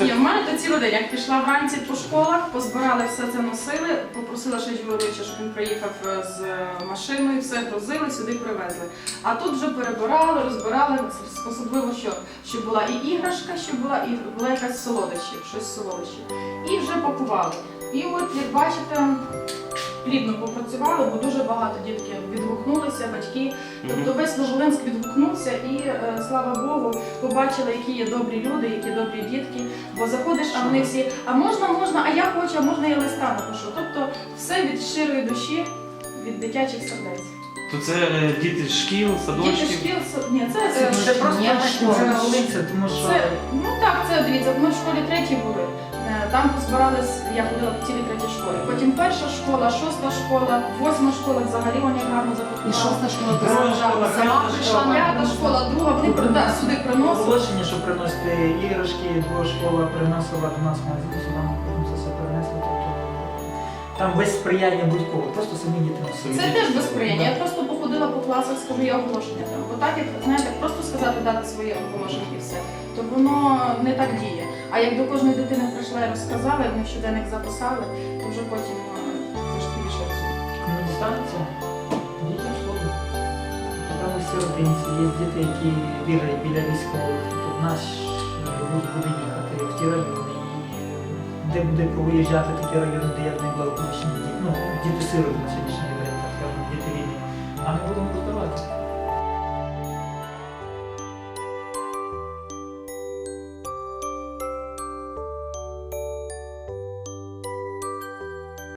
Ні, в мене то цілий день. Як пішла вранці по школах, позбирали все це носили, попросила ще Юрича, щоб він приїхав е, з машиною, все грузили, сюди привезли. А тут вже перебирали, розбирали, особливо що, щоб була і іграшка, щоб була, і була якась солодощі, щось солодощі. І вже пакували. І от, як бачите, плідно попрацювали, бо дуже багато дітки відгукнулися, батьки. Тобто весь Новолинськ відгукнувся і е, слава Богу, побачили, які є добрі люди, які добрі дітки. Бо заходиш, а вони всі, а можна, можна, а я хочу, а можна я листа напишу. Тобто все від щирої душі, від дитячих сердець. То це е, діти з шкіл, Діти садочків. шкіл, со- ні, це, Це, е, це просто Ні, школа, це це тому що це, ну так, це дивіться, ми в школі третій Там позбирались, я ходила в цілій третій школі. Потім перша школа, шоста школа, восьма школа, взагалі вони гарно І шоста школа школа, сама прийшла П'ята школа, друга, вони да, сюди приносили. оголошення, що приносити іграшки, друга школа приносила до нас сюди ми потім це все принесли. Там без сприяння будь-кого, просто самі діти носили. Це теж без сприяння. Я просто походила по класах, скажу, я оголошення там. Бо так, як знаєте, просто сказати дати своє оголошення і все, то воно не так діє. А як до кожної дитини прийшла і розказала, і вони в щоденник записали, то вже потім е, трошки більше розуміють. Кому дістанеться, дітям. Там у сиротинці є діти, які бігають біля військових. Тобто в наш буде їхати в ті райони, де буде виїжджати такі райони, де є найблагополучні діти. Ну, діти сироти день, так скажемо, діти війни. А ми будемо